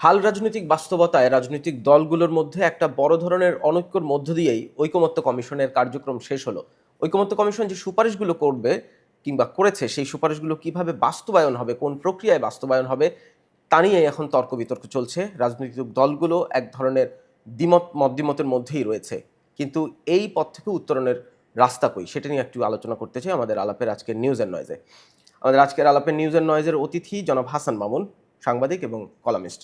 হাল রাজনৈতিক বাস্তবতায় রাজনৈতিক দলগুলোর মধ্যে একটা বড় ধরনের অনৈক্যর মধ্য দিয়েই ঐকমত্য কমিশনের কার্যক্রম শেষ হলো। ঐকমত্য কমিশন যে সুপারিশগুলো করবে কিংবা করেছে, সেই সুপারিশগুলো কীভাবে বাস্তবায়ন হবে, কোন প্রক্রিয়ায় বাস্তবায়ন হবে, তা নিয়ে এখন তর্ক বিতর্ক চলছে। রাজনৈতিক দলগুলো এক ধরনের দ্বিমত মতদ্বিমতের মধ্যেই রয়েছে। কিন্তু এই পথ থেকে উত্তরণের রাস্তা কই, সেটা নিয়ে একটু আলোচনা করতে চাই আমাদের আলাপের আজকের নিউজ অ্যান্ড নয়েজে আমাদের আজকের আলাপের নিউজ অ্যান্ড নয়েজের অতিথি জনাব হাসান মামুন। সাংবাদিক এবং কলামিস্ট।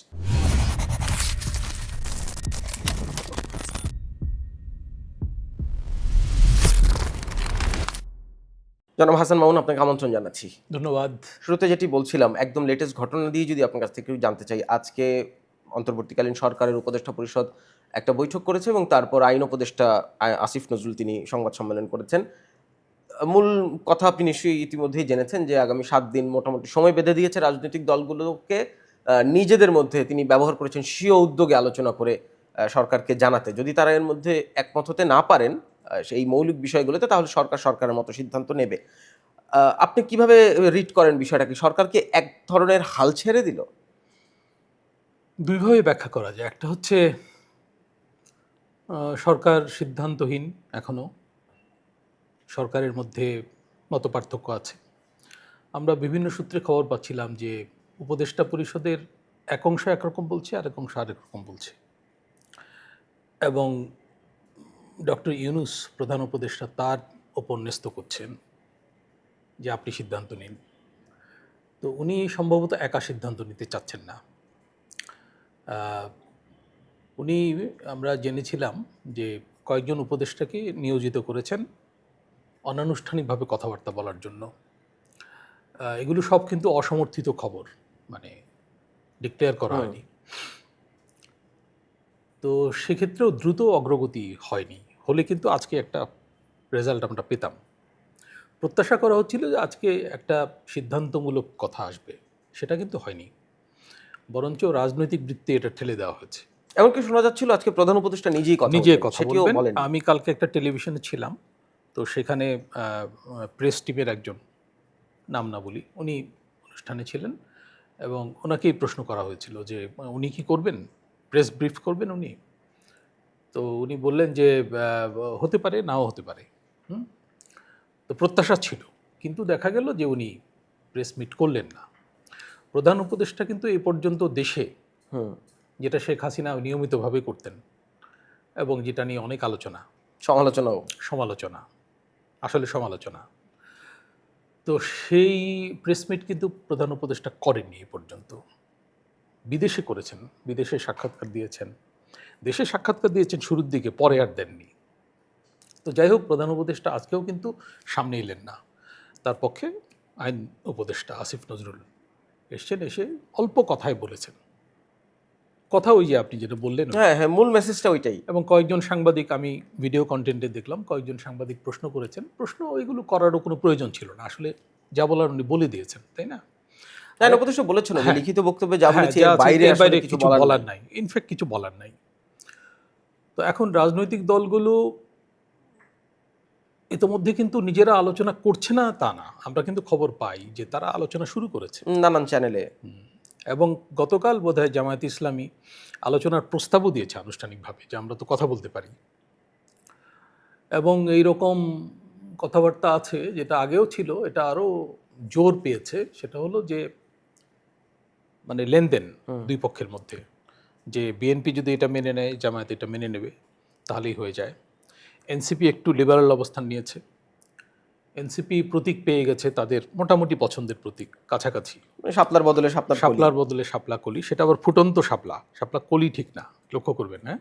জনাব হাসান মামুন আপনাকে আমন্ত্রণ জানাচ্ছি। ধন্যবাদ। শুরুতে যেটি বলছিলাম একদম লেটেস্ট ঘটনা দিয়ে যদি আপনার কাছ থেকে জানতে চাই আজকে অন্তর্বর্তীকালীন সরকারের উপদেষ্টা পরিষদ একটা বৈঠক করেছে এবং তারপর আইন উপদেষ্টা আসিফ নজরুল তিনি সংবাদ সম্মেলন করেছেন। মূল কথা আপনি নিশ্চয়ই ইতিমধ্যেই জেনেছেন যে আগামী সাত দিন মোটামুটি সময় বেঁধে দিয়েছে রাজনৈতিক দলগুলোকে নিজেদের মধ্যে তিনি ব্যবহার করেছেন স্বীয় উদ্যোগে আলোচনা করে সরকারকে জানাতে। যদি তারা এর মধ্যে একমত হতে না পারেন সেই মৌলিক বিষয়গুলোতে, তাহলে সরকার সরকারের মতো সিদ্ধান্ত নেবে। আপনি কীভাবে রিড করেন বিষয়টাকে? সরকারকে এক ধরনের হাল ছেড়ে দিল? দুইভাবে ব্যাখ্যা করা যায়। একটা হচ্ছে সরকার সিদ্ধান্তহীন এখনও। সরকারের মধ্যে মতপার্থক্য আছে। আমরা বিভিন্ন সূত্রে খবর পাচ্ছিলাম যে উপদেষ্টা পরিষদের এক অংশ একরকম বলছে আর এক অংশ আরেক রকম বলছে। এবং ডক্টর ইউনুস প্রধান উপদেষ্টা তার ওপর ন্যস্ত করছেন যে আপনি সিদ্ধান্ত নিন। তো উনি সম্ভবত একা সিদ্ধান্ত নিতে চাচ্ছেন না। উনি, আমরা জেনেছিলাম যে কয়েকজন উপদেষ্টাকে নিয়োজিত করেছেন। অনানুষ্ঠানিকভাবে কথাবার্তা বলার জন্য। এগুলো সব কিন্তু অসমর্থিত খবর মানে ডিক্লেয়ার করা হয়নি। তো সেক্ষেত্রেও দ্রুত অগ্রগতি হয়নি। হলে কিন্তু আজকে একটা রেজাল্ট আমরা পেতাম। প্রত্যাশা করা হচ্ছিল যে আজকে একটা সিদ্ধান্তমূলক কথা আসবে। সেটা কিন্তু হয়নি। বরঞ্চ রাজনৈতিক বৃত্তে এটা ঠেলে দেওয়া হয়েছে। এমনকি শোনা যাচ্ছিল আজকে প্রধান উপদেষ্টা নিজেই কথা নিজে কথা বলবেন। আমি কালকে একটা টেলিভিশনে ছিলাম। তো সেখানে প্রেস টিমের একজন নাম না বলি উনি অনুষ্ঠানে ছিলেন এবং ওনাকেই প্রশ্ন করা হয়েছিল যে উনি কি করবেন? প্রেস ব্রিফ করবেন উনি? তো উনি বললেন যে হতে পারে নাও হতে পারে। হুম? তো প্রত্যাশা ছিল কিন্তু দেখা গেল যে উনি প্রেস মিট করলেন না। প্রধান উপদেষ্টা কিন্তু এ পর্যন্ত দেশে হুম। যেটা শেখ হাসিনা নিয়মিতভাবে করতেন এবং যেটা নিয়ে অনেক আলোচনা। সমালোচনাও। সমালোচনা। আসলে সমালোচনা। তো সেই প্রেসমিট কিন্তু প্রধান উপদেষ্টা করেননি এ পর্যন্ত। বিদেশে করেছেন, বিদেশে সাক্ষাৎকার দিয়েছেন। দেশে সাক্ষাৎকার দিয়েছেন, শুরুর দিকে, পরে আর দেননি। তো যাই হোক, প্রধান উপদেষ্টা আজকেও কিন্তু সামনে এলেন না। তার পক্ষে আইন উপদেষ্টা আসিফ নজরুল এসছেন, এসে অল্প কথায় বলেছেন। কথা ওই যে আপনি যেটা বললেন হ্যাঁ হ্যাঁ মূল মেসেজটা ওইটাই। এবং কয়েকজন সাংবাদিক আমি ভিডিও কন্টেন্টে দেখলাম কয়েকজন সাংবাদিক প্রশ্ন করেছেন। প্রশ্ন ওইগুলো করারও কোনো প্রয়োজন ছিল না। আসলে যা বলার উনি বলে দিয়েছেন তাই না? বলেছিল হ্যাঁ। লিখিত বক্তব্যে যা হ্যাঁ, বলেছি বাইরে বাইরে কিছু বলার নাই। ইনফ্যাক্ট কিছু বলার নাই। তো এখন রাজনৈতিক দলগুলো ইতোমধ্যে কিন্তু নিজেরা আলোচনা করছে না তা না। আমরা কিন্তু খবর পাই যে তারা আলোচনা শুরু করেছে। নানান চ্যানেলে এবং গতকাল বোধহয় জামায়াত ইসলামী আলোচনার প্রস্তাবও দিয়েছে আনুষ্ঠানিকভাবে যে আমরা তো কথা বলতে পারি। এবং এই রকম কথাবার্তা আছে যেটা আগেও ছিল এটা আরও জোর পেয়েছে সেটা হলো যে মানে লেনদেন দুই পক্ষের মধ্যে। যে বিএনপি যদি এটা মেনে নেয় জামায়াত এটা মেনে নেবে তাহলেই হয়ে যায়। এনসিপি একটু লিবারাল অবস্থান নিয়েছে। এনসিপি প্রতীক পেয়ে গেছে তাদের মোটামুটি পছন্দের প্রতীক কাছাকাছি। মানে শাপলার বদলে শাপলার কলি। শাপলার বদলে শাপলা কলি সেটা আবার ফুটন্ত শাপলা। শাপলা কলি ঠিক না লক্ষ্য করবেন হ্যাঁ?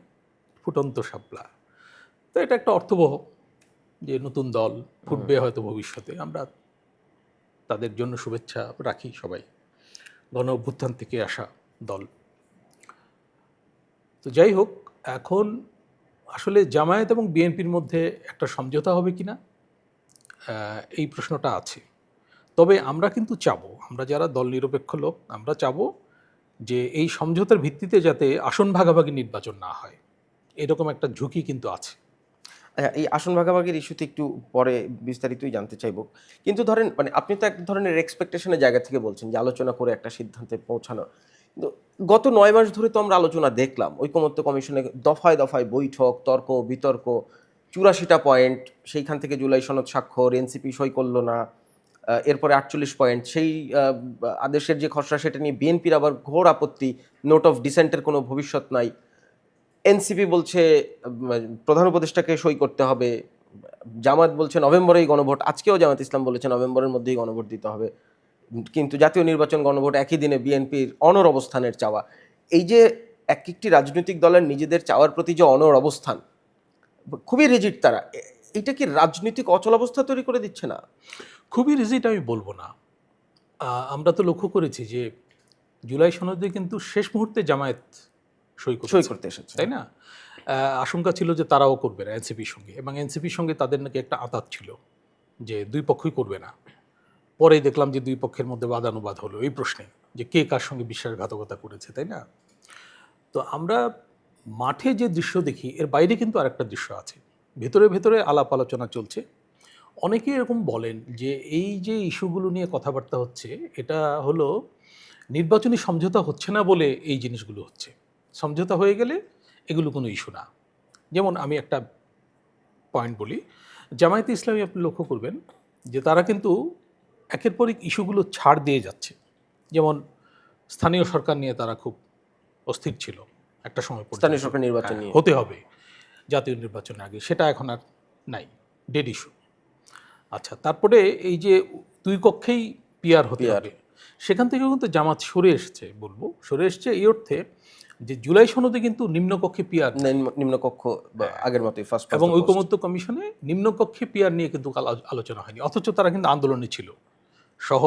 ফুটন্ত শাপলা। তো এটা একটা অর্থবহ যে নতুন দল ফুটবে হয়তো ভবিষ্যতে। আমরা তাদের জন্য শুভেচ্ছা রাখি সবাই। গণ অভ্যুত্থান থেকে আসা দল। তো যাই হোক এখন আসলে জামায়াত এবং বিএনপির মধ্যে একটা সমঝোতা হবে কি না এই প্রশ্নটা আছে। তবে আমরা কিন্তু চাব আমরা যারা দল নিরপেক্ষ লোক আমরা চাবো যে এই সমঝোতার ভিত্তিতে যাতে আসন ভাগাভাগি নির্বাচন না হয়। এরকম একটা ঝুঁকি কিন্তু আছে। আচ্ছা, এই আসন ভাগাভাগির ইস্যুতে একটু পরে বিস্তারিতই জানতে চাইব। কিন্তু ধরেন মানে আপনি তো এক ধরনের এক্সপেকটেশনের জায়গা থেকে বলছেন যে আলোচনা করে একটা সিদ্ধান্তে পৌঁছানো কিন্তু গত নয় মাস ধরে তো আমরা আলোচনা দেখলাম ঐকমত্য কমিশনে দফায় দফায় বৈঠক তর্ক বিতর্ক চুরাশিটা পয়েন্ট সেইখান থেকে জুলাই সনদ স্বাক্ষর, এনসিপি সই করল না এরপরে আটচল্লিশ পয়েন্ট সেই আদেশের যে খসড়া সেটা নিয়ে বিএনপির আবার ঘোর আপত্তি নোট অফ ডিসেন্টের কোনো ভবিষ্যৎ নাই। এনসিপি বলছে প্রধান উপদেষ্টাকে সই করতে হবে জামাত বলছে নভেম্বরেই গণভোট, আজকেও জামাত ইসলাম বলেছে নভেম্বরের মধ্যেই গণভোট দিতে হবে, কিন্তু জাতীয় নির্বাচন গণভোট একই দিনে বিএনপির অনর অবস্থানের চাওয়া। এই যে এক একটি রাজনৈতিক দলের নিজেদের চাওয়ার প্রতি যে অনর অবস্থান খুবই রিজিট তারা। এটা কি রাজনৈতিক অচল অবস্থা তৈরি করে দিচ্ছে না? খুবই রিজিট আমি বলব না। আমরা তো লক্ষ্য করেছি যে জুলাই সনদে কিন্তু শেষ মুহূর্তে জামায়াত সই সই করতে এসেছে। তাই না? আশঙ্কা ছিল যে তারাও করবে না এনসিপির সঙ্গে। এবং এনসিপির সঙ্গে তাদের নাকি একটা আতাত ছিল যে দুই পক্ষই করবে না। পরে দেখলাম যে দুই পক্ষের মধ্যে বাদানুবাদ হলো। এই প্রশ্নে যে কে কার সঙ্গে বিশ্বাসঘাতকতা করেছে তাই না? তো আমরা মাঠে যে দৃশ্য দেখি, এর বাইরে কিন্তু আরেকটা দৃশ্য আছে। ভেতরে ভেতরে আলাপ আলোচনা চলছে। অনেকে এরকম বলেন যে, এই যে ইস্যুগুলো নিয়ে কথাবার্তা হচ্ছে, এটা হলো নির্বাচনী সমঝোতা হচ্ছে না বলে এই জিনিসগুলো হচ্ছে। সমঝোতা হয়ে গেলে এগুলো কোনো ইস্যু না। যেমন আমি একটা পয়েন্ট বলি, জামায়াতে ইসলামী আপনি লক্ষ্য করবেন যে, তারা কিন্তু একের পর এক ইস্যুগুলো ছাড় দিয়ে যাচ্ছে। যেমন স্থানীয় সরকার নিয়ে তারা খুব অস্থির ছিল। একটা সময়। স্থানীয় সরকার নির্বাচন হ্যাঁ, নিয়ে। হতে হবে। জাতীয় নির্বাচনের আগে। সেটা এখন আর নাই। ডেড ইস্যু আচ্ছা তারপরে এই যে দুই কক্ষেই পিয়ার হতে হবে। সেখান থেকে কিন্তু জামাত সরে এসেছে বলব। সরে এসেছে এই অর্থে যে জুলাই সনদে কিন্তু নিম্নকক্ষে পিয়ার নিম্নকক্ষ বা আগের মতোই ফার্স্ট এবং ঐকমত্য কমিশনে নিম্নকক্ষে পিয়ার নিয়ে কিন্তু আলোচনা হয়নি। অথচ তারা কিন্তু আন্দোলনে ছিল। সহ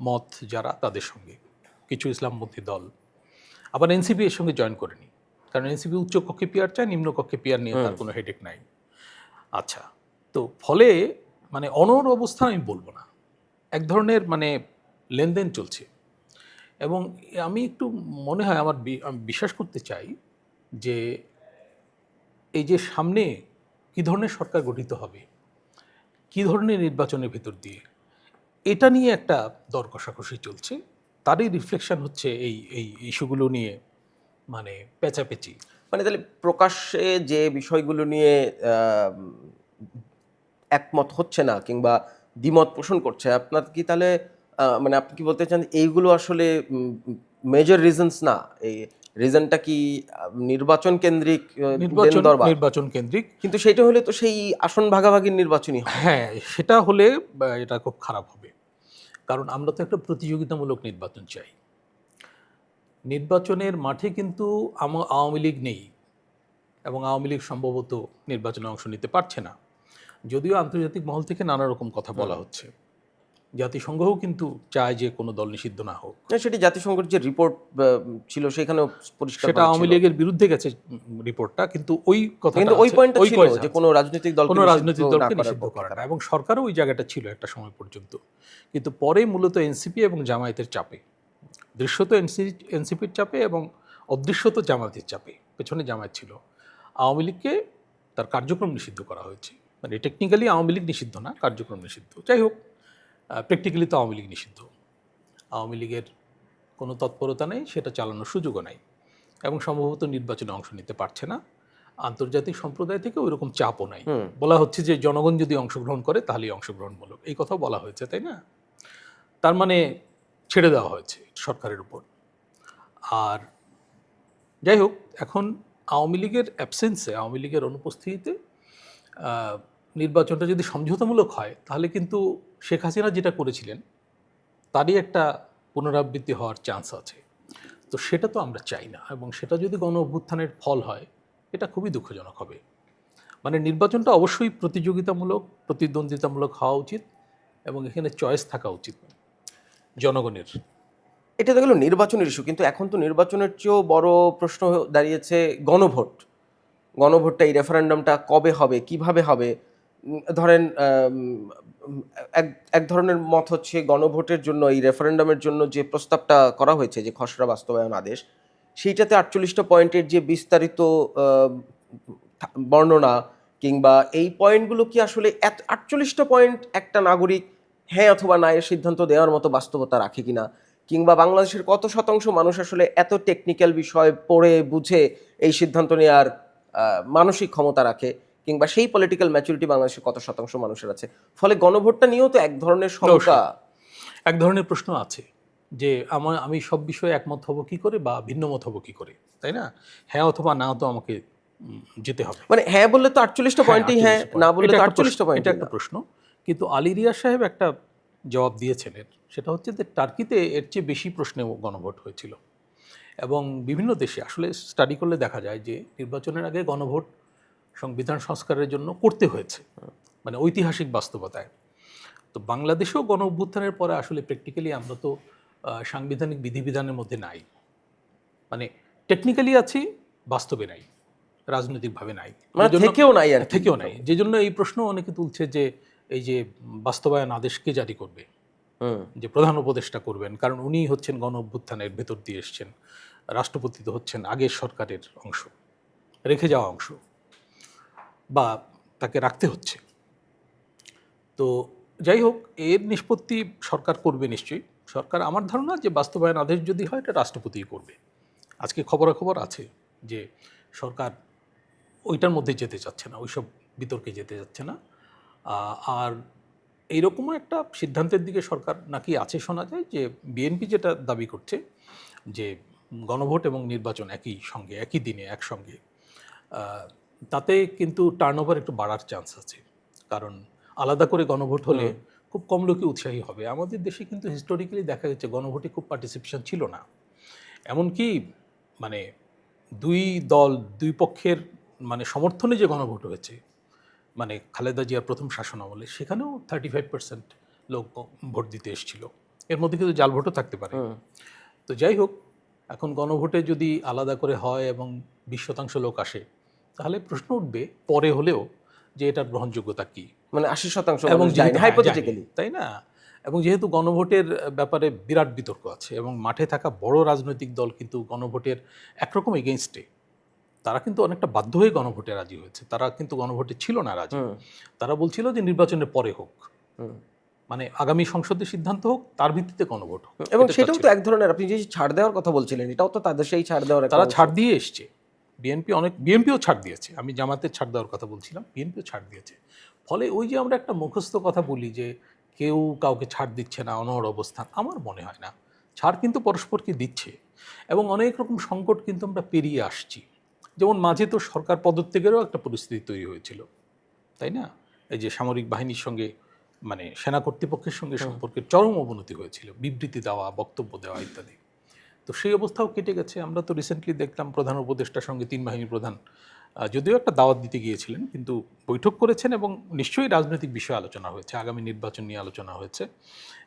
মত যারা তাদের সঙ্গে। কিছু ইসলামপন্থী দল আবার এনসিপি এর সঙ্গে জয়েন করেনি কারণ এনসিপি উচ্চ কক্ষে পিয়ার চায় নিম্নকক্ষে পিয়ার নিয়ে তার কোনো হেডেক নাই। আচ্ছা তো ফলে মানে অনর অবস্থা আমি বলব না। এক ধরনের মানে লেনদেন চলছে। এবং আমি একটু মনে হয় আমার আমি বিশ্বাস করতে চাই যে এই যে সামনে কী ধরনের সরকার গঠিত হবে কী ধরনের নির্বাচনের ভেতর দিয়ে এটা নিয়ে একটা দর কষাকষি চলছে। তারই রিফ্লেকশন হচ্ছে এই এই ইস্যুগুলো নিয়ে মানে পেঁচাপেচি। মানে তাহলে প্রকাশ্যে যে বিষয়গুলো নিয়ে একমত হচ্ছে না কিংবা দ্বিমত পোষণ করছে আপনার কি তাহলে মানে আপনি কি বলতে চান এইগুলো আসলে মেজর রিজনস না? এই রিজনটা কি নির্বাচন কেন্দ্রিক নির্বাচন নির্বাচন কেন্দ্রিক। কিন্তু সেটা হলে তো সেই আসন ভাগাভাগির নির্বাচনই হ্যাঁ সেটা হলে এটা খুব খারাপ হবে। কারণ আমরা তো একটা প্রতিযোগিতামূলক নির্বাচন চাই। নির্বাচনের মাঠে কিন্তু আওয়ামী লীগ নেই এবং আওয়ামী লীগ সম্ভবত নির্বাচনে অংশ নিতে পারছে না। যদিও আন্তর্জাতিক মহল থেকে নানা রকম কথা বলা হচ্ছে। জাতিসংঘও কিন্তু চায় যে কোনো দল নিষিদ্ধ না হোক। সেটি জাতিসংঘের যে রিপোর্ট ছিল সেখানেও পরিষ্কার সেটা আওয়ামী লীগের বিরুদ্ধে গেছে রিপোর্টটা কিন্তু ওই কথা কিন্তু ওই পয়েন্টটা ছিল যে কোনো রাজনৈতিক দল কোনো রাজনৈতিক দলকে নিষিদ্ধ করা না এবং সরকারও ওই জায়গাটা ছিল একটা সময় পর্যন্ত। কিন্তু পরে মূলত এনসিপি এবং জামায়াতের চাপে দৃশ্যত এনসি এনসিপির চাপে এবং অদৃশ্যত জামায়াতের চাপে পেছনে জামায়াত ছিল আওয়ামী লীগকে তার কার্যক্রম নিষিদ্ধ করা হয়েছে। মানে টেকনিক্যালি আওয়ামী লীগ নিষিদ্ধ না কার্যক্রম নিষিদ্ধ। যাই হোক প্র্যাকটিক্যালি তো আওয়ামী লীগ নিষিদ্ধ। আওয়ামী লীগের কোনো তৎপরতা নেই সেটা চালানোর সুযোগও নাই। এবং সম্ভবত নির্বাচনে অংশ নিতে পারছে না। আন্তর্জাতিক সম্প্রদায় থেকে ওই রকম চাপও নাই। বলা হচ্ছে যে জনগণ যদি অংশগ্রহণ করে তাহলেই অংশগ্রহণমূলক। এই কথাও বলা হয়েছে তাই না? তার মানে ছেড়ে দেওয়া হয়েছে সরকারের উপর। আর যাই হোক এখন আওয়ামী লীগের অ্যাবসেন্সে আওয়ামী লীগের অনুপস্থিতিতে নির্বাচনটা যদি সমঝোতামূলক হয়, তাহলে কিন্তু শেখ হাসিনা যেটা করেছিলেন, তারই একটা পুনরাবৃত্তি হওয়ার চান্স আছে। তো সেটা তো আমরা চাই না এবং সেটা যদি গণ অভ্যুত্থানের ফল হয়, এটা খুবই দুঃখজনক হবে। মানে নির্বাচনটা অবশ্যই প্রতিযোগিতামূলক, প্রতিদ্বন্দ্বিতামূলক হওয়া উচিত এবং এখানে চয়েস থাকা উচিত জনগণের। এটা তো গেল নির্বাচনের ইস্যু কিন্তু এখন তো নির্বাচনের চেয়েও বড় প্রশ্ন দাঁড়িয়েছে গণভোট। গণভোটটা এই রেফারেন্ডামটা কবে হবে, কীভাবে হবে ধরেন এক ধরনের মত হচ্ছে গণভোটের জন্য, এই রেফারেন্ডামের জন্য যে প্রস্তাবটা করা হয়েছে, যে খসড়া বাস্তবায়ন আদেশ, সেইটাতে আটচল্লিশটা পয়েন্টের যে বিস্তারিত বর্ণনা কিংবা এই পয়েন্টগুলো কি আসলে এত, আটচল্লিশটা পয়েন্ট একটা নাগরিক হ্যাঁ অথবা না এর সিদ্ধান্ত দেওয়ার মতো বাস্তবতা রাখে কিনা? কিংবা বাংলাদেশের কত শতাংশ মানুষ আসলে এত টেকনিক্যাল বিষয় পড়ে, বুঝে এই সিদ্ধান্ত নেওয়ার মানসিক ক্ষমতা রাখে? কিংবা সেই পলিটিক্যাল ম্যাচুরিটি বাংলাদেশের কত শতাংশ মানুষের আছে? ফলে গণভোটটা নিয়েও তো এক ধরনের শঙ্কা। এক ধরনের প্রশ্ন আছে যে আমার আমি সব বিষয়ে একমত হব কি করে বা ভিন্ন মত হব কি করে তাই না? হ্যাঁ অথবা না তো আমাকে যেতে হবে। মানে হ্যাঁ বললে তো আটচল্লিশটা পয়েন্টই হ্যাঁ না বললে তো আটচল্লিশটা পয়েন্ট এটা একটা প্রশ্ন। কিন্তু আলী রিয়াজ সাহেব একটা জবাব দিয়েছেন এর। সেটা হচ্ছে যে টার্কিতে এর চেয়ে বেশি প্রশ্নে গণভোট হয়েছিল। এবং বিভিন্ন দেশে আসলে স্টাডি করলে দেখা যায় যে নির্বাচনের আগে গণভোট সংবিধান সংস্কারের জন্য করতে হয়েছে মানে ঐতিহাসিক বাস্তবতায়। তো বাংলাদেশেও গণ অভ্যুত্থানের পরে আসলে প্র্যাকটিক্যালি আমরা তো সাংবিধানিক বিধিবিধানের মধ্যে নাই। মানে টেকনিক্যালি আছি বাস্তবে নাই রাজনৈতিকভাবে নাই। মানে থেকেও নাই আর থেকেও নাই। যে জন্য এই প্রশ্ন অনেকে তুলছে যে এই যে বাস্তবায়ন আদেশকে জারি করবে যে প্রধান উপদেষ্টা করবেন কারণ উনি হচ্ছেন গণ অভ্যুত্থানের ভেতর দিয়ে এসছেন রাষ্ট্রপতি তো হচ্ছেন আগের সরকারের অংশ রেখে যাওয়া অংশ। বা তাকে রাখতে হচ্ছে। তো যাই হোক, এর নিষ্পত্তি সরকার করবে নিশ্চয়ই। সরকার আমার ধারণা যে বাস্তবায়ন আদেশ যদি হয়, এটা রাষ্ট্রপতিই করবে। আজকে খবরাখবর আছে যে সরকার ওইটার মধ্যে যেতে চাচ্ছে না, ওইসব বিতর্কে যেতে যাচ্ছে না। আর এইরকমও একটা সিদ্ধান্তের দিকে সরকার নাকি আছে শোনা যায় যে বিএনপি যেটা দাবি করছে যে গণভোট এবং নির্বাচন একই সঙ্গে, একই দিনে, একসঙ্গে। তাতে কিন্তু টার্নওভার একটু বাড়ার চান্স আছে। কারণ আলাদা করে গণভোট হলে খুব কম লোকই উৎসাহী হবে। আমাদের দেশে কিন্তু হিস্টোরিক্যালি দেখা গেছে গণভোটে খুব পার্টিসিপেশন ছিল না। এমনকি মানে দুই দল দুই পক্ষের মানে সমর্থনে যে গণভোট হয়েছে মানে খালেদা জিয়ার প্রথম শাসন আমলে সেখানেও থার্টি ফাইভ পার্সেন্ট লোক ভোট দিতে এসেছিল। এর মধ্যে কিন্তু জাল ভোটও থাকতে পারে। তো যাই হোক এখন গণভোটে যদি আলাদা করে হয় এবং বিশ শতাংশ লোক আসে তাহলে প্রশ্ন উঠবে পরে হলেও যে এটার গ্রহণযোগ্যতা কী। মানে আশি শতাংশ এবং হ্যাঁ, তাই না? এবং যেহেতু গণভোটের ব্যাপারে বিরাট বিতর্ক আছে এবং মাঠে থাকা বড় রাজনৈতিক দল কিন্তু গণভোটের একরকম এগেনস্টে তারা কিন্তু অনেকটা বাধ্য হয়ে গণভোটে রাজি হয়েছে। তারা কিন্তু গণভোটে ছিল না রাজি। তারা বলছিল যে নির্বাচনের পরে হোক। মানে আগামী সংসদের সিদ্ধান্ত হোক তার ভিত্তিতে গণভোট হোক। এবং সেটাও তো এক ধরনের আপনি যে ছাড় দেওয়ার কথা বলছিলেন এটাও তো তাদের সেই ছাড় দেওয়ার তারা ছাড় দিয়ে এসছে। বিএনপি অনেক বিএনপিও ছাড় দিয়েছে। আমি জামাতের ছাড় দেওয়ার কথা বলছিলাম বিএনপিও ছাড় দিয়েছে। ফলে ওই যে আমরা একটা মুখস্থ কথা বলি যে কেউ কাউকে ছাড় দিচ্ছে না অনড় অবস্থান আমার মনে হয় না। ছাড় কিন্তু পরস্পরকে দিচ্ছে। এবং অনেক রকম সংকট কিন্তু আমরা পেরিয়ে আসছি। যেমন মাঝে তো সরকার পদত্যাগেরও একটা পরিস্থিতি তৈরি হয়েছিল তাই না? এই যে সামরিক বাহিনীর সঙ্গে মানে সেনা কর্তৃপক্ষের সঙ্গে সম্পর্কের চরম অবনতি হয়েছিল বিবৃতি দেওয়া বক্তব্য দেওয়া ইত্যাদি। তো সেই অবস্থাও কেটে গেছে। আমরা তো রিসেন্টলি দেখলাম প্রধান উপদেষ্টার সঙ্গে তিন বাহিনীর প্রধান যদিও একটা দাওয়াত দিতে গিয়েছিলেন, কিন্তু বৈঠক করেছেন এবং নিশ্চয়ই রাজনৈতিক বিষয়ে আলোচনা হয়েছে, আগামী নির্বাচন নিয়ে আলোচনা হয়েছে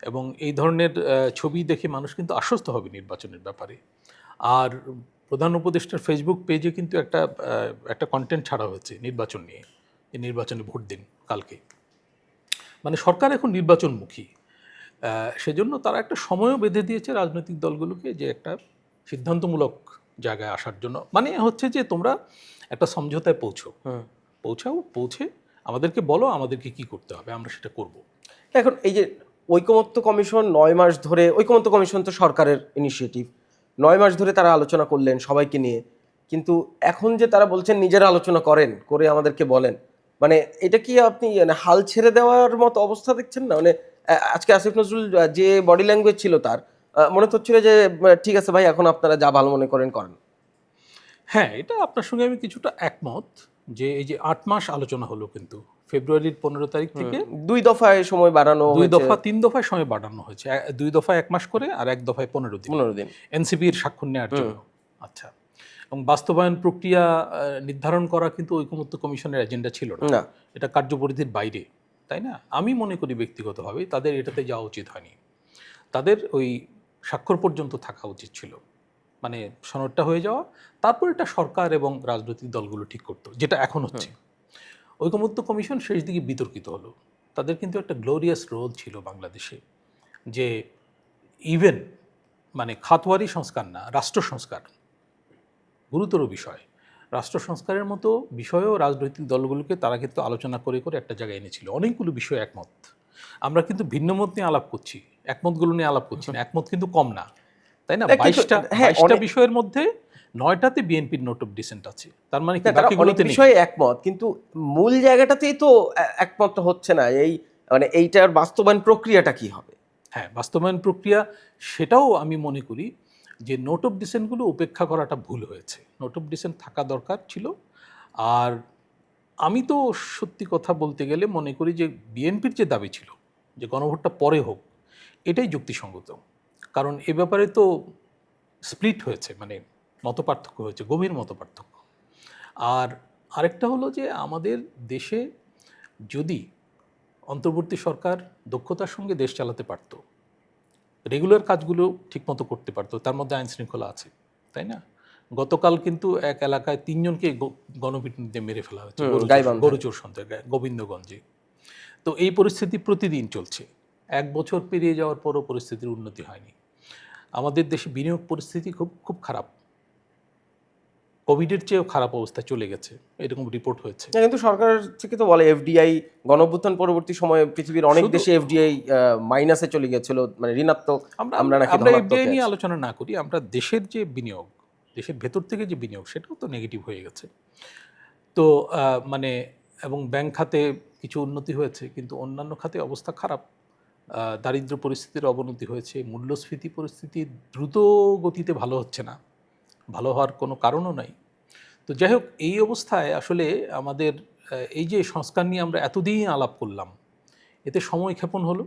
এবং এই ধরনের ছবি দেখে মানুষ কিন্তু আশ্বস্ত হবে নির্বাচনের ব্যাপারে। আর প্রধান উপদেষ্টার ফেসবুক পেজে কিন্তু একটা একটা কন্টেন্ট ছাড়া হয়েছে নির্বাচন নিয়ে নির্বাচনে ভোট দিন কালকে। মানে সরকার এখন নির্বাচনমুখী। সেজন্য তারা একটা সময়ও বেঁধে দিয়েছে রাজনৈতিক দলগুলোকে যে একটা সিদ্ধান্তমূলক জায়গায় আসার জন্য। মানে হচ্ছে যে তোমরা একটা সমঝোতায় পৌঁছো। পৌঁছাও পৌঁছে আমাদেরকে বলো আমাদেরকে কি করতে হবে আমরা সেটা করব। এখন এই যে ঐকমত্য কমিশন নয় মাস ধরে ঐকমত্য কমিশন তো সরকারের ইনিশিয়েটিভ নয় মাস ধরে তারা আলোচনা করলেন সবাইকে নিয়ে। কিন্তু এখন যে তারা বলছেন নিজেরা আলোচনা করেন করে আমাদেরকে বলেন। মানে এটা কি আপনি মানে হাল ছেড়ে দেওয়ার মতো অবস্থা দেখছেন না? মানে আজকে আসিফ নজরুল যে বডি ল্যাঙ্গুয়েজ ছিল তার মনে তো হচ্ছিল যে ঠিক আছে ভাই এখন আপনারা যা ভালো মনে করেন করেন। হ্যাঁ এটা আপনার সঙ্গে আমি কিছুটা একমত যে এই যে আট মাস আলোচনা হলো কিন্তু ফেব্রুয়ারির পনেরো তারিখ থেকে দুই দফায় সময় বাড়ানো দুই দফা তিন দফায় সময় বাড়ানো হয়েছে দুই দফায় এক মাস করে আর এক দফায় পনেরো দিন। পনেরো দিন। এনসিপির স্বাক্ষর নেওয়ার জন্য। আচ্ছা। এবং বাস্তবায়ন প্রক্রিয়া নির্ধারণ করা কিন্তু ঐকমত্য কমিশনের এজেন্ডা ছিল না। এটা কার্যপরিধির বাইরে। তাই না? আমি মনে করি ব্যক্তিগতভাবে তাদের এটাতে যাওয়া উচিত হয়নি। তাদের ওই স্বাক্ষর পর্যন্ত থাকা উচিত ছিল। মানে সনদটা হয়ে যাওয়া তারপর এটা সরকার এবং রাজনৈতিক দলগুলো ঠিক করতো যেটা এখন হচ্ছে। ঐকমত্য কমিশন শেষ দিকে বিতর্কিত হলো। তাদের কিন্তু একটা গ্লোরিয়াস রোল ছিল বাংলাদেশে। যে ইভেন মানে খাতওয়ারি সংস্কার না রাষ্ট্র সংস্কার গুরুতর বিষয়। রাষ্ট্র সংস্কারের মতো বিষয়েও রাজনৈতিক দলগুলোকে তারা কিন্তু আলোচনা করে করে একটা জায়গায় এনেছিল। অনেকগুলো বিষয় একমত। আমরা কিন্তু ভিন্নমত নিয়ে আলাপ করছি। একমতগুলো নিয়ে আলাপ করছি না। একমত কিন্তু কম না। তাই না? বাইশটা হ্যাঁ, বাইশটা বিষয়ের মধ্যে নয়টাতে বিএনপির নোট অফ ডিসেন্ট আছে। তার মানে বাকিগুলোতে বিষয়ে একমত কিন্তু মূল জায়গাটাতেই তো একমত হচ্ছে না। এই মানে এইটার বাস্তবায়ন প্রক্রিয়াটা কি হবে? হ্যাঁ বাস্তবায়ন প্রক্রিয়া সেটাও আমি মনে করি যে নোট অফ ডিসেন্টগুলো উপেক্ষা করাটা ভুল হয়েছে। নোট অফ ডিসেন্ট থাকা দরকার ছিল। আর আমি তো সত্যি কথা বলতে গেলে মনে করি যে বিএনপির যে দাবি ছিল, যে গণভোটটা পরে হোক, এটাই যুক্তিসঙ্গত। কারণ এ ব্যাপারে তো স্প্লিট হয়েছে মানে মতপার্থক্য হয়েছে, গভীর মতপার্থক্য। আর আরেকটা হলো যে আমাদের দেশে যদি অন্তর্বর্তী সরকার দক্ষতার সঙ্গে দেশ চালাতে পারতো রেগুলার কাজগুলো ঠিকমতো করতে পারতো তার মধ্যে আইন শৃঙ্খলা আছে তাই না? গতকাল কিন্তু এক এলাকায় তিনজনকে গ- দিয়ে মেরে ফেলা হয়েছে গরুচোর- গাইবান্ধায়। গোবিন্দগঞ্জে। তো এই পরিস্থিতি প্রতিদিন চলছে এক বছর পেরিয়ে যাওয়ার পরও পরিস্থিতির উন্নতি হয়নি। আমাদের দেশে বিনিয়োগ পরিস্থিতি খুব খুব খারাপ। কোভিডের চেয়েও খারাপ অবস্থা চলে গেছে এরকম রিপোর্ট হয়েছে। না, কিন্তু সরকার থেকে তো বলে এফডিআই গণঅভ্যুত্থান পরবর্তী সময়ে পৃথিবীর অনেক দেশে এফডিআই মাইনাসে চলে গিয়েছিল মানে ঋণাত্মক আমরা আমরা নাকি আমরা এফডিআই নিয়ে আলোচনা না করি আমরা দেশের যে বিনিয়োগ দেশের ভেতর থেকে যে বিনিয়োগ সেটাও তো নেগেটিভ হয়ে গেছে। তো মানে এবং ব্যাংক খাতে কিছু উন্নতি হয়েছে কিন্তু অন্যান্য খাতে অবস্থা খারাপ। আহ, দারিদ্র্য পরিস্থিতির অবনতি হয়েছে মূল্যস্ফীতি পরিস্থিতি দ্রুত গতিতে ভালো হচ্ছে না। ভালো হওয়ার কোনো কারণও নাই। তো যাই হোক এই অবস্থায় আসলে আমাদের এই যে সংস্কার নিয়ে আমরা এতদিন আলাপ করলাম এতে সময় ক্ষেপণ হলো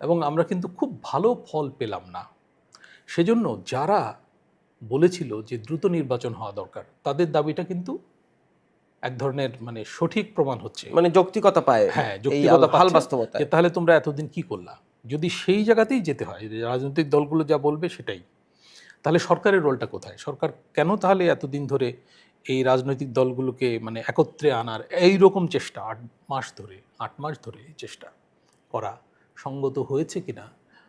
এবং আমরা কিন্তু খুব ভালো ফল পেলাম না। সেজন্য যারা বলেছিল যে দ্রুত নির্বাচন হওয়া দরকার তাদের দাবিটা কিন্তু এক ধরনের মানে সঠিক প্রমাণ হচ্ছে। মানে যৌক্তিকতা পায় হ্যাঁ যৌক্তিকতা পাচ্ছে বাস্তবতা তাহলে তোমরা এতদিন কি করলা? যদি সেই জায়গাতেই যেতে হয় রাজনৈতিক দলগুলো যা বলবে সেটাই। তাহলে সরকারের রোলটা কোথায়? সরকার কেন তাহলে এতদিন ধরে এই রাজনৈতিক দলগুলোকে মানে একত্রে আনার এই রকম চেষ্টা আট মাস ধরে আট মাস ধরে এই চেষ্টা করা সঙ্গত হয়েছে কিনা?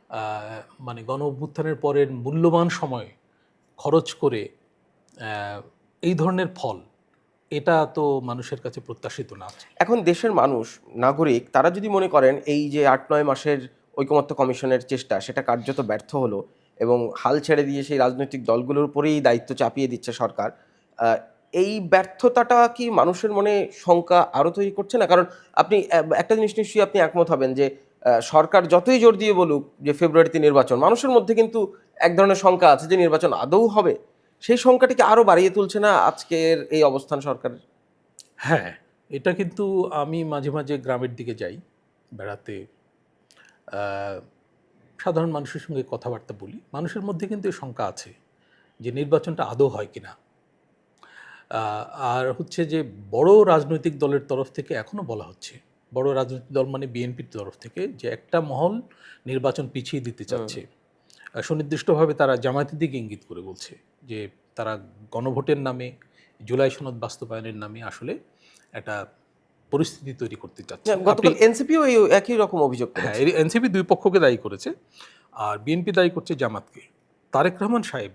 আহ, মানে গণ অভ্যুত্থানের পরের মূল্যবান সময় খরচ করে এই ধরনের ফল এটা তো মানুষের কাছে প্রত্যাশিত না। এখন দেশের মানুষ নাগরিক তারা যদি মনে করেন এই যে আট নয় মাসের ঐকমত্য কমিশনের চেষ্টা সেটা কার্যত ব্যর্থ হলো এবং হাল ছেড়ে দিয়ে সেই রাজনৈতিক দলগুলোর উপরেই দায়িত্ব চাপিয়ে দিচ্ছে সরকার এই ব্যর্থতাটা কি মানুষের মনে শঙ্কা আরও তৈরি করছে? না, কারণ আপনি একটা জিনিস নিশ্চয়ই আপনি একমত হবেন যে সরকার যতই জোর দিয়ে বলুক যে ফেব্রুয়ারিতে নির্বাচন, মানুষের মধ্যে কিন্তু এক ধরনের শঙ্কা আছে যে নির্বাচন আদৌ হবে। সেই সংখ্যাটিকে আরও বাড়িয়ে তুলছে না আজকের এই অবস্থান সরকারের হ্যাঁ এটা কিন্তু আমি মাঝে মাঝে গ্রামের দিকে যাই বেড়াতে সাধারণ মানুষের সঙ্গে কথাবার্তা বলি মানুষের মধ্যে কিন্তু এই শঙ্কা আছে যে নির্বাচনটা আদৌ হয় কিনা। আর হচ্ছে যে বড় রাজনৈতিক দলের তরফ থেকে এখনও বলা হচ্ছে বড় রাজনৈতিক দল মানে বিএনপির তরফ থেকে যে একটা মহল নির্বাচন পিছিয়ে দিতে চাচ্ছে। সুনির্দিষ্টভাবে তারা জামায়াতের দিকে ইঙ্গিত করে বলছে যে তারা গণভোটের নামে জুলাই সনদ বাস্তবায়নের নামে আসলে একটা পরিস্থিতি তৈরি করতে চাচ্ছে। হ্যাঁ, গতকাল এনসিপিও এই একই রকম অভিযোগ হ্যাঁ এনসিপি দুই পক্ষকে দায়ী করেছে আর বিএনপি দায়ী করছে জামাতকে। তারেক রহমান সাহেব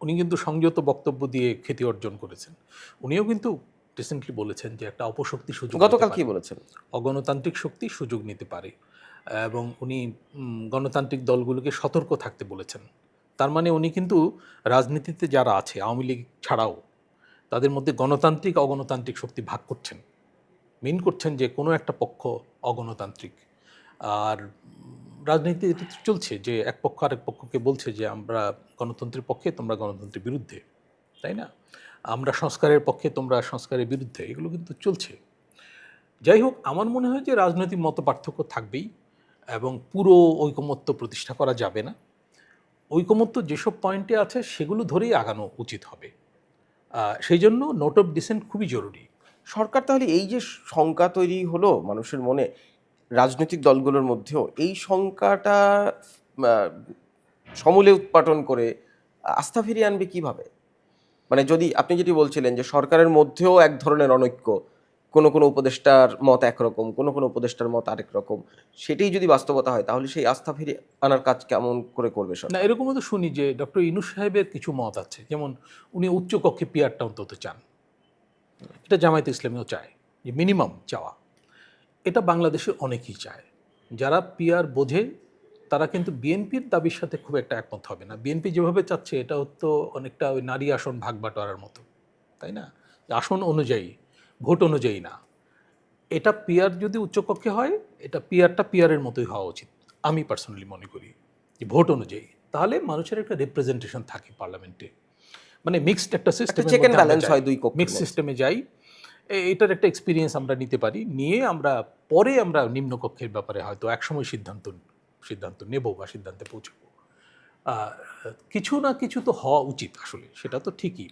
উনি কিন্তু সংযত বক্তব্য দিয়ে খ্যাতি অর্জন করেছেন। উনিও কিন্তু রিসেন্টলি বলেছেন যে একটা অপশক্তি সুযোগ গতকাল। কি বলেছেন? অগণতান্ত্রিক শক্তি সুযোগ নিতে পারে এবং উনি গণতান্ত্রিক দলগুলোকে সতর্ক থাকতে বলেছেন। তার মানে উনি কিন্তু রাজনীতিতে যারা আছে আওয়ামী লীগ ছাড়াও তাদের মধ্যে গণতান্ত্রিক অগণতান্ত্রিক শক্তি ভাগ করছেন। করছেন যে কোনো একটা পক্ষ অগণতান্ত্রিক। আর উম, রাজনীতি এটা চলছে যে এক পক্ষ আরেক পক্ষকে বলছে যে আমরা গণতন্ত্রের পক্ষে তোমরা গণতন্ত্রের বিরুদ্ধে তাই না? আমরা সংস্কারের পক্ষে তোমরা সংস্কারের বিরুদ্ধে এগুলো কিন্তু চলছে। যাই হোক আমার মনে হয় যে রাজনৈতিক মত পার্থক্য থাকবেই এবং পুরো ঐকমত্য প্রতিষ্ঠা করা যাবে না। ঐকমত্য যেসব পয়েন্টে আছে সেগুলো ধরেই আগানো উচিত হবে। সেই জন্য নোট অফ ডিসেন্ট খুবই জরুরি। সরকার তাহলে এই যে শঙ্কা তৈরি হলো মানুষের মনে রাজনৈতিক দলগুলোর মধ্যেও, এই শঙ্কাটা সমূলে উৎপাটন করে আস্থা ফিরিয়ে আনবে কীভাবে? মানে যদি আপনি যেটি বলছিলেন যে সরকারের মধ্যেও এক ধরনের অনৈক্য, কোনো কোনো উপদেষ্টার মত একরকম, কোনো কোনো উপদেষ্টার মত আরেক রকম সেটাই যদি বাস্তবতা হয় তাহলে সেই আস্থা ফিরিয়ে আনার কাজ কেমন করে করবে সরকার? না, এরকমও তো শুনি যে ডক্টর ইনুস সাহেবের কিছু মত আছে। যেমন উনি উচ্চকক্ষে পিয়ারটা অন্তত চান। এটা জামায়াত ইসলামীও চায়, যে মিনিমাম চাওয়া। এটা বাংলাদেশে অনেকেই চায়। যারা পিয়ার বোঝে, তারা কিন্তু বিএনপির দাবির সাথে খুব একটা একমত হবে না। বিএনপি যেভাবে চাচ্ছে এটা তো অনেকটা ওই নারী আসন ভাগ বাটোয়ারার মতো, তাই না? আসন অনুযায়ী, ভোট অনুযায়ী না। এটা পিয়ার যদি উচ্চকক্ষে হয়, এটা পিয়ারটা পিয়ারের মতোই হওয়া উচিত, আমি পার্সোনালি মনে করি। যে ভোট অনুযায়ী, তাহলে মানুষের একটা রিপ্রেজেন্টেশন থাকে পার্লামেন্টে। মানে মিক্সড একটা সিস্টেম চেক অ্যান্ড ব্যালেন্স হয় দুই কক্ষ মিক্স সিস্টেমে যাই। এটার একটা এক্সপিরিয়েন্স আমরা নিতে পারি। নিয়ে আমরা পরে আমরা নিম্নকক্ষের ব্যাপারে হয়তো একসময় সিদ্ধান্ত সিদ্ধান্ত নেব বা সিদ্ধান্তে পৌঁছব। কিছু না কিছু তো হওয়া উচিত আসলে সেটা তো ঠিকই।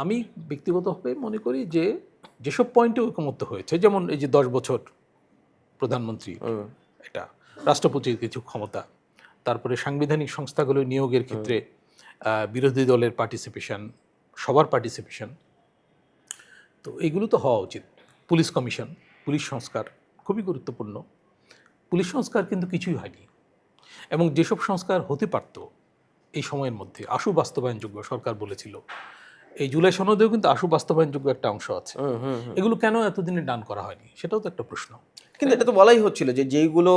আমি ব্যক্তিগতভাবে মনে করি যে যেসব পয়েন্টে ঐকমত্য হয়েছে যেমন এই যে দশ বছর প্রধানমন্ত্রী এটা রাষ্ট্রপতির কিছু ক্ষমতা তারপরে সাংবিধানিক সংস্থাগুলো নিয়োগের ক্ষেত্রে বিরোধী দলের পার্টিসিপেশন সবার পার্টিসিপেশন তো এগুলো তো হওয়া উচিত। পুলিশ কমিশন পুলিশ সংস্কার খুবই গুরুত্বপূর্ণ। পুলিশ সংস্কার কিন্তু কিছুই হয়নি। এবং যেসব সংস্কার হতে পারত এই সময়ের মধ্যে আশু বাস্তবায়নযোগ্য সরকার বলেছিল এই জুলাই সনদেও কিন্তু আশু বাস্তবায়নযোগ্য একটা অংশ আছে। এগুলো কেন এতদিনে ডান করা হয়নি? সেটাও তো একটা প্রশ্ন। কিন্তু এটা তো বলাই হচ্ছিল যে যেইগুলো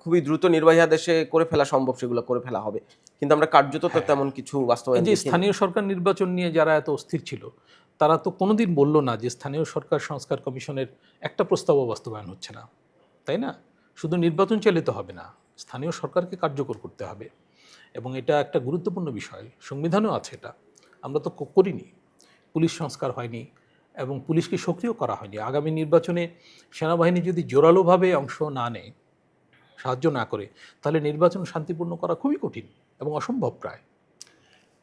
খুবই দ্রুত নির্বাহী আদেশে করে ফেলা সম্ভব সেগুলো করে ফেলা হবে। কিন্তু আমরা কার্যত তো তেমন কিছু বাস্তবায়ন যে স্থানীয় সরকার নির্বাচন নিয়ে যারা এত অস্থির ছিল তারা তো কোনোদিন বলল না যে স্থানীয় সরকার সংস্কার কমিশনের একটা প্রস্তাবও বাস্তবায়ন হচ্ছে না। তাই না? শুধু নির্বাচন চালিত হবে না স্থানীয় সরকারকে কার্যকর করতে হবে। এবং এটা একটা গুরুত্বপূর্ণ বিষয় সংবিধানেও আছে এটা। আমরা তো করিনি পুলিশ সংস্কার হয়নি এবং পুলিশকে সক্রিয় করা হয়নি। আগামী নির্বাচনে সেনাবাহিনী যদি জোরালোভাবে অংশ না নেয় সাহায্য না করে তাহলে নির্বাচন শান্তিপূর্ণ করা খুবই কঠিন। এবং অসম্ভব প্রায়।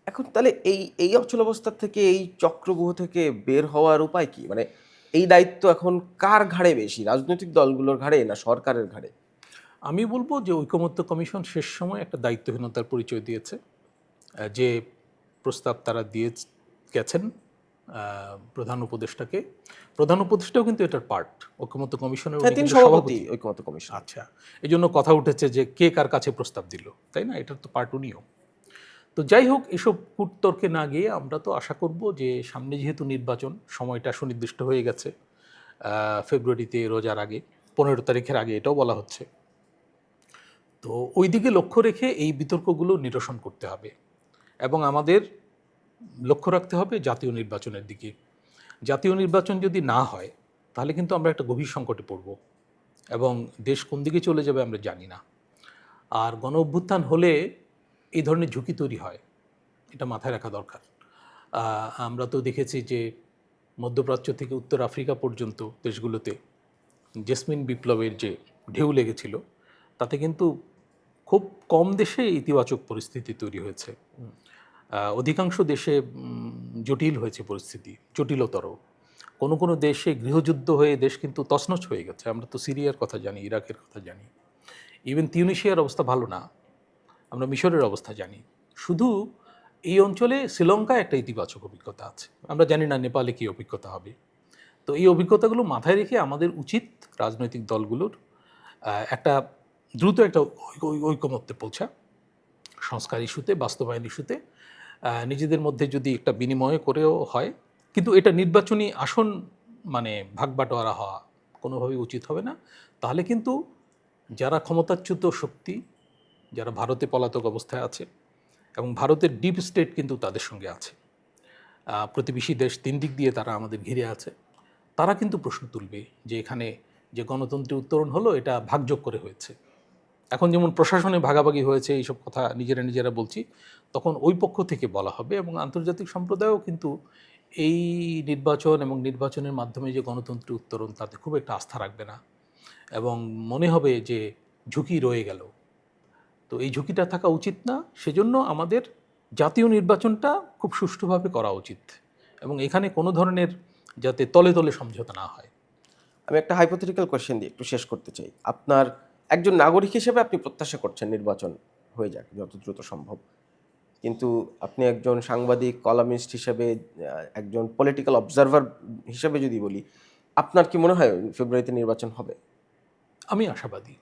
এখন তাহলে এই এই অচল অবস্থা থেকে এই চক্রবুহ থেকে বের হওয়ার উপায় কি? মানে এই দায়িত্ব এখন কার ঘাড়ে বেশি? রাজনৈতিক দলগুলোর ঘাড়ে না সরকারের ঘাড়ে? আমি বলব যে ঐকমত্য কমিশন শেষ সময় একটা দায়িত্বহীনতার পরিচয় দিয়েছে যে প্রস্তাব তারা দিয়ে গেছেন। প্রধান উপদেষ্টাকে। প্রধান উপদেষ্টাও কিন্তু এটার পার্ট ঐকমত্য কমিশনের হ্যাঁ, তিনি সভাপতি। ঐক্যমত কমিশন। আচ্ছা এই জন্য কথা উঠেছে যে কে কার কাছে প্রস্তাব দিল তাই না? এটার তো পার্ট উনিও। তো যাই হোক এসব কূটতর্কে না গিয়ে আমরা তো আশা করব যে সামনে যেহেতু নির্বাচন সময়টা সুনির্দিষ্ট হয়ে গেছে ফেব্রুয়ারিতে রোজার আগে পনেরো তারিখের আগে এটাও বলা হচ্ছে। তো ওই দিকে লক্ষ্য রেখে এই বিতর্কগুলো নিরসন করতে হবে। এবং আমাদের লক্ষ্য রাখতে হবে জাতীয় নির্বাচনের দিকে। জাতীয় নির্বাচন যদি না হয়, তাহলে কিন্তু আমরা একটা গভীর সংকটে পড়ব এবং দেশ কোন দিকে চলে যাবে আমরা জানি না। আর গণ অভ্যুত্থান হলে এই ধরনের ঝুঁকি তৈরি হয়, এটা মাথায় রাখা দরকার। আমরা তো দেখেছি যে মধ্যপ্রাচ্য থেকে উত্তর আফ্রিকা পর্যন্ত দেশগুলোতে জেসমিন বিপ্লবের যে ঢেউ লেগেছিল, তাতে কিন্তু খুব কম দেশে ইতিবাচক পরিস্থিতি তৈরি হয়েছে। অধিকাংশ দেশে জটিল হয়েছে পরিস্থিতি, জটিলতর। কোনো কোনো দেশে গৃহযুদ্ধ হয়ে দেশ কিন্তু তছনছ হয়ে গেছে। আমরা তো সিরিয়ার কথা জানি, ইরাকের কথা জানি। ইভেন তিউনিশিয়ার অবস্থা ভালো না। আমরা মিশরের অবস্থা জানি। শুধু এই অঞ্চলে শ্রীলঙ্কায় একটা ইতিবাচক অভিজ্ঞতা আছে। আমরা জানি না নেপালে কী অভিজ্ঞতা হবে। তো এই অভিজ্ঞতাগুলো মাথায় রেখে আমাদের উচিত রাজনৈতিক দলগুলোর একটা দ্রুত একটা ঐকমত্যে পৌঁছা। সংস্কার ইস্যুতে, বাস্তবায়ন ইস্যুতে নিজেদের মধ্যে যদি একটা বিনিময় করেও হয়, কিন্তু এটা নির্বাচনী আসন মানে ভাগ বাটোয়ারা হওয়া কোনোভাবেই উচিত হবে না। তাহলে কিন্তু যারা ক্ষমতাচ্যুত শক্তি, যারা ভারতে পলাতক অবস্থায় আছে এবং ভারতের ডিপ স্টেট কিন্তু তাদের সঙ্গে আছে প্রতিবেশী দেশ তিন দিক দিয়ে তারা আমাদের ঘিরে আছে, তারা কিন্তু প্রশ্ন তুলবে যে এখানে যে গণতন্ত্রের উত্তরণ হলো, এটা ভাগযোগ করে হয়েছে। এখন যেমন প্রশাসনে ভাগাভাগি হয়েছে, এইসব কথা নিজেরা নিজেরা বলছি তখন ওই পক্ষ থেকে বলা হবে এবং আন্তর্জাতিক সম্প্রদায়ও কিন্তু এই নির্বাচন এবং নির্বাচনের মাধ্যমে যে গণতন্ত্রের উত্তরণ তাতে খুব একটা আস্থা রাখবে না এবং মনে হবে যে ঝুঁকি রয়ে গেল। তো এই ঝুঁকিটা থাকা উচিত না, সেজন্য আমাদের জাতীয় নির্বাচনটা খুব সুষ্ঠুভাবে করা উচিত এবং এখানে কোনো ধরনের যাতে তলে তলে সমঝোতা না হয়। আমি একটা হাইপোথেটিক্যাল কোয়েশ্চেন দিয়ে একটু শেষ করতে চাই। আপনার একজন নাগরিক হিসেবে আপনি প্রত্যাশা করছেন নির্বাচন হয়ে যাক, যত দ্রুত সম্ভব। কিন্তু আপনি একজন সাংবাদিক কলামিস্ট হিসেবে একজন পলিটিক্যাল অবজারভার হিসেবে যদি বলি আপনার কি মনে হয় ফেব্রুয়ারিতে নির্বাচন হবে? আমি আশাবাদী।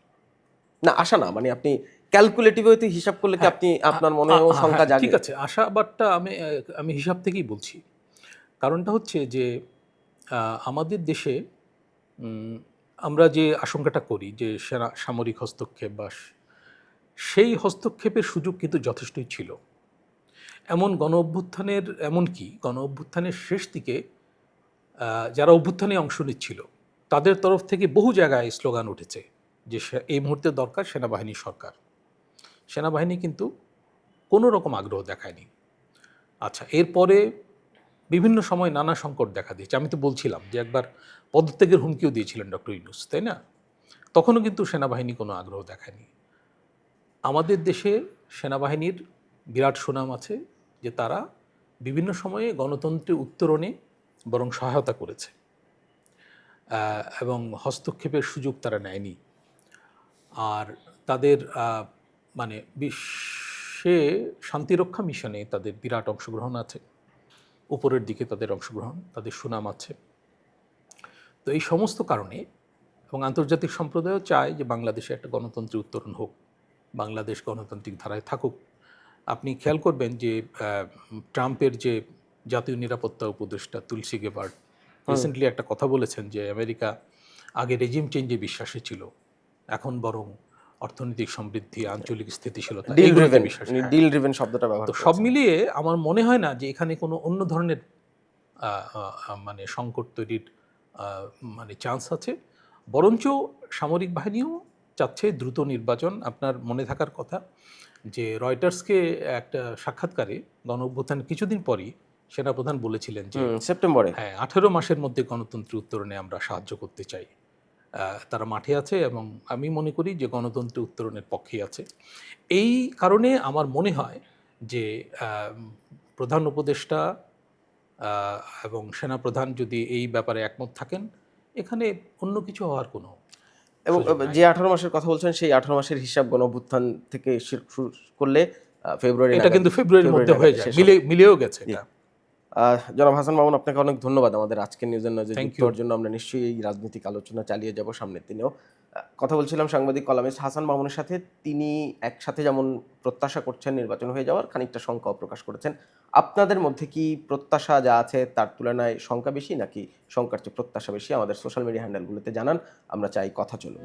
না আশা না মানে আপনি ক্যালকুলেটিভ হইতে হিসাব করলে কি আপনি আপনার মনে আ- শঙ্কা হ্যাঁ, জাগে? ঠিক আছে আশাবাদটা আমি আমি হিসাব থেকেই বলছি। কারণটা হচ্ছে যে আমাদের দেশে আমরা যে আশঙ্কাটা করি যে সেনা সামরিক হস্তক্ষেপ বা সেই হস্তক্ষেপের সুযোগ কিন্তু যথেষ্টই ছিল। এমন গণ অভ্যুত্থানের এমন কি গণ অভ্যুত্থানের শেষ দিকে যারা অভ্যুত্থানে অংশ নিচ্ছিল, তাদের তরফ থেকে বহু জায়গায় স্লোগান উঠেছে যে এই মুহূর্তে দরকার সেনাবাহিনী সরকার। সেনাবাহিনী কিন্তু কোনো রকম আগ্রহ দেখায়নি। আচ্ছা এরপরে বিভিন্ন সময় নানা সংকট দেখা দিয়েছে। আমি তো বলছিলাম যে একবার পদত্যাগের হুমকিও দিয়েছিলেন ডক্টর ইউনুস, তাই না? তখনও কিন্তু সেনাবাহিনী কোনো আগ্রহ দেখায়নি। আমাদের দেশে সেনাবাহিনীর বিরাট সুনাম আছে যে তারা বিভিন্ন সময়ে গণতন্ত্রের উত্তরণে বরং সহায়তা করেছে। এবং হস্তক্ষেপের সুযোগ তারা নেয়নি। আর তাদের মানে বিশ্বে শান্তিরক্ষা মিশনে তাদের বিরাট অংশগ্রহণ আছে। উপরের দিকে তাদের অংশগ্রহণ, তাদের সুনাম আছে। তো এই সমস্ত কারণে এবং আন্তর্জাতিক সম্প্রদায়ও চায় যে বাংলাদেশে একটা গণতন্ত্রের উত্তরণ হোক, বাংলাদেশ গণতান্ত্রিক ধারায় থাকুক। আপনি খেয়াল করবেন যে ট্রাম্পের যে জাতীয় নিরাপত্তা উপদেষ্টা তুলসী গেবার্ড রিসেন্টলি একটা কথা বলেছেন যে আমেরিকা আগে রেজিম চেঞ্জে বিশ্বাসী ছিল এখন বরং অর্থনৈতিক সমৃদ্ধি আঞ্চলিক স্থিতিশীলতা ডিল ড্রিভেন ড্রিভেন শব্দটা ব্যবহার তো সব মিলিয়ে আমার মনে হয় না যে এখানে কোনো অন্য ধরনের মানে সংকট তৈরির মানে চান্স আছে। বরঞ্চ সামরিক বাহিনীও চাচ্ছে দ্রুত নির্বাচন আপনার মনে থাকার কথা। যে রয়টার্সকে একটা সাক্ষাৎকারে গণ অভ্যুত্থানের কিছুদিন পরই সেনাপ্রধান বলেছিলেন যে সেপ্টেম্বরে। হ্যাঁ আঠেরো মাসের মধ্যে গণতন্ত্র উত্তরণে আমরা সাহায্য করতে চাই। তারা মাঠে আছে এবং আমি মনে করি যে গণতন্ত্র উত্তরণের পক্ষেই আছে। এই কারণে আমার মনে হয় যে প্রধান উপদেষ্টা এবং সেনাপ্রধান যদি এই ব্যাপারে একমত থাকেন এখানে অন্য কিছু হওয়ার কোনো এবং যে আঠারো মাসের কথা বলছেন সেই আঠারো মাসের হিসাব গণ থেকে শুরু- করলে ফেব্রুয়ারি এটা কিন্তু ফেব্রুয়ারির মধ্যে হয়ে যায় মিলে মিলেও গেছে। এটা। জনাব হাসান মামুন আপনাকে অনেক ধন্যবাদ আমাদের আজকের নিউজের নজর Thank জন্য আমরা নিশ্চয়ই এই রাজনৈতিক আলোচনা চালিয়ে যাব সামনের দিনেও। কথা বলছিলাম সাংবাদিক কলামিস্ট হাসান মামুনের সাথে। তিনি একসাথে যেমন প্রত্যাশা করছেন নির্বাচন হয়ে যাওয়ার খানিকটা শঙ্কাও প্রকাশ করেছেন। আপনাদের মধ্যে কি প্রত্যাশা যা আছে তার তুলনায় শঙ্কা বেশি নাকি শঙ্কার চেয়ে প্রত্যাশা বেশি? আমাদের সোশ্যাল মিডিয়া হ্যান্ডেলগুলোতে জানান আমরা চাই কথা চলুন